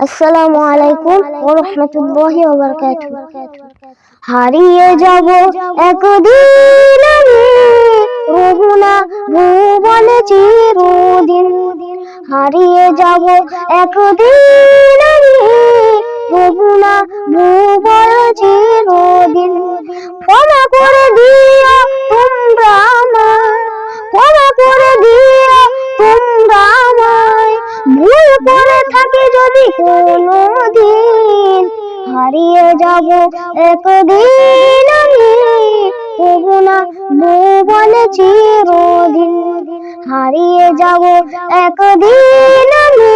আসসালামু আলাইকুম ওয়া রাহমাতুল্লাহি ওয়া বারাকাতুহু। হারিয়ে যাব একদিন আমি রঘুনা ভুবনে চিরদিন। হারিয়ে যাব একদিন আমি থাকি যদি কোনো দিন হারিয়ে যাব একদিন আমি। তবু না ভুবনে চিরদিন হারিয়ে যাব একদিন আমি।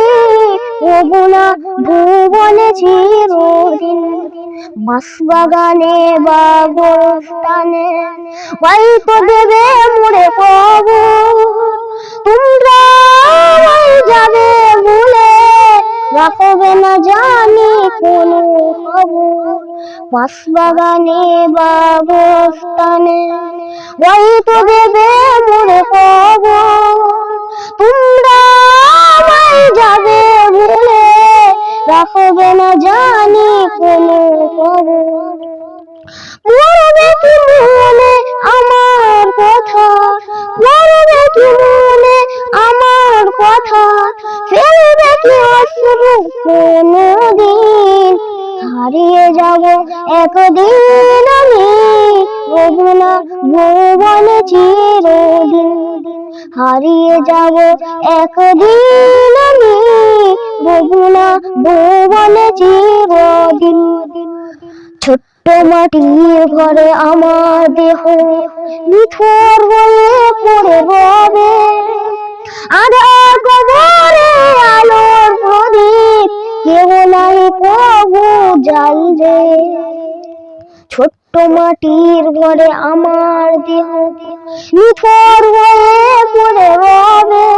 তবু না ভুবনে চিরদিন বাস বাগানে বা গোস্তানে হয়তো দেবে মুড়ে কবর রাখবে না জানি কোনো খবর। বাস বাগানে গোস্তানে হয়তো দেবে মুড়ে কবর। তোমরা যাবে ভুলে রাখবে না জানি কোনো খবর। মরবে কি মনে আমার কথা? মরবে কি মনে আমার কথা? ফেলবে কি অশ্রু কোনো দিন হারিয়ে যাব একদিন আমি। রবনা ভুবনে চিরদিন হারিয়ে যাব একদিন আমি। চিরদিন ছোট্ট মাটির ঘরে আমার দেহ নিথর হয়ে পড়ে রবে। আধার কবরে আলোর প্রদীপ কেউ নাই কবু জ্বালবে ছোট্ট মাটির ঘরে আমার দেহ, নিথর হয়ে পড়ে রবে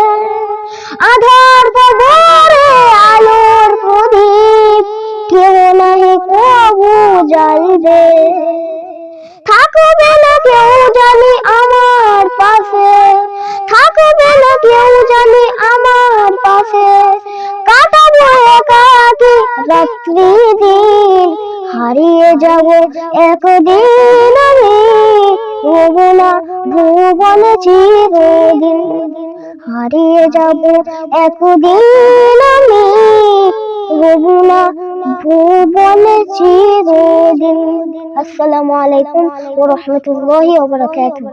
আধার কবরে আলোর প্রদীপ কেউ নাই কবু জ্বালবে থাকবে না কেউ জানি আমার পাশে থাকবে না কেউ জানি আমার পাশে কাটাবো একাকি রাত্রি দিন হারিয়ে যাব। একদিন আমি রবো না ভুবনে চিরদিন হারিয়ে যাব। একদিন আমি রবো না ভুবনে চিরদিন। আসসালামু আলাইকুম ওয়া রাহমাতুল্লাহি ওয়া বারাকাতুহু